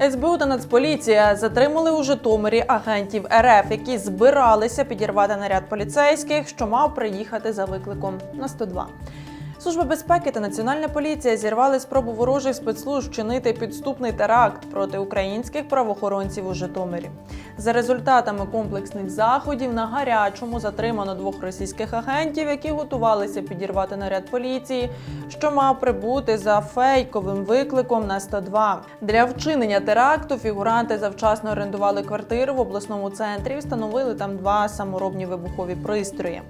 СБУ та Нацполіція затримали у Житомирі агентів РФ, які збиралися підірвати наряд поліцейських, що мав приїхати за викликом на 102. Служба безпеки та національна поліція зірвали спробу ворожих спецслужб вчинити підступний теракт проти українських правоохоронців у Житомирі. За результатами комплексних заходів на гарячому затримано двох російських агентів, які готувалися підірвати наряд поліції, що мав прибути за фейковим викликом на 102. Для вчинення теракту фігуранти завчасно орендували квартиру в обласному центрі і встановили там два саморобні вибухові пристрої.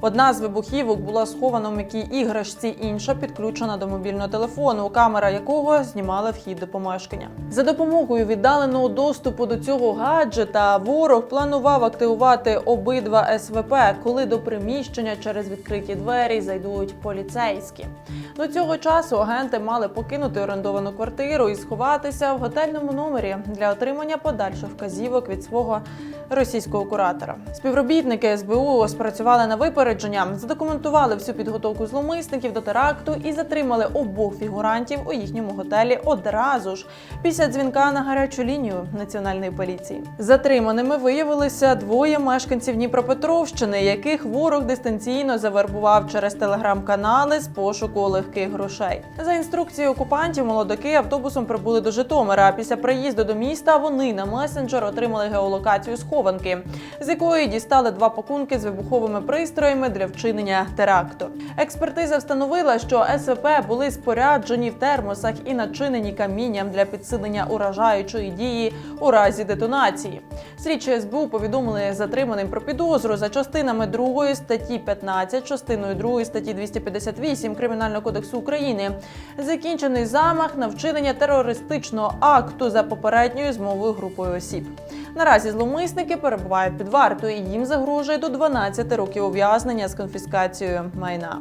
Одна з вибухівок була схована в м'якій іграшці, інша підключена до мобільного телефону, камера якого знімала вхід до помешкання. За допомогою віддаленого доступу до цього гаджета ворог планував активувати обидва СВП, коли до приміщення через відкриті двері зайдуть поліцейські. До цього часу агенти мали покинути орендовану квартиру і сховатися в готельному номері для отримання подальших вказівок від свого російського куратора. Співробітники СБУ спрацювали на випередження, задокументували всю підготовку зловмисників до теракту і затримали обох фігурантів у їхньому готелі одразу ж після дзвінка на гарячу лінію національної поліції. Затриманими виявилися двоє мешканців Дніпропетровщини, яких ворог дистанційно завербував через телеграм-канали з пошуку легких грошей. За інструкцією окупантів, молодики автобусом прибули до Житомира. Після приїзду до міста вони на месенджер отримали геолокацію схованки, з якої дістали два пакунки з вибуховими пристроями для вчинення теракту. Експертиза встановила, що СВП були споряджені в термосах і начинені камінням для підсилення уражаючої дії у разі детонації. Слідчі СБУ повідомили затриманим про підозру за частинами 2 статті 15, частиною 2 статті 258 Кримінального кодексу України. Закінчений замах на вчинення терористичного акту за попередньою змовою групою осіб. Наразі зловмисники перебувають під вартою і їм загрожує до 12 років ув'язнення з конфіскацією майна.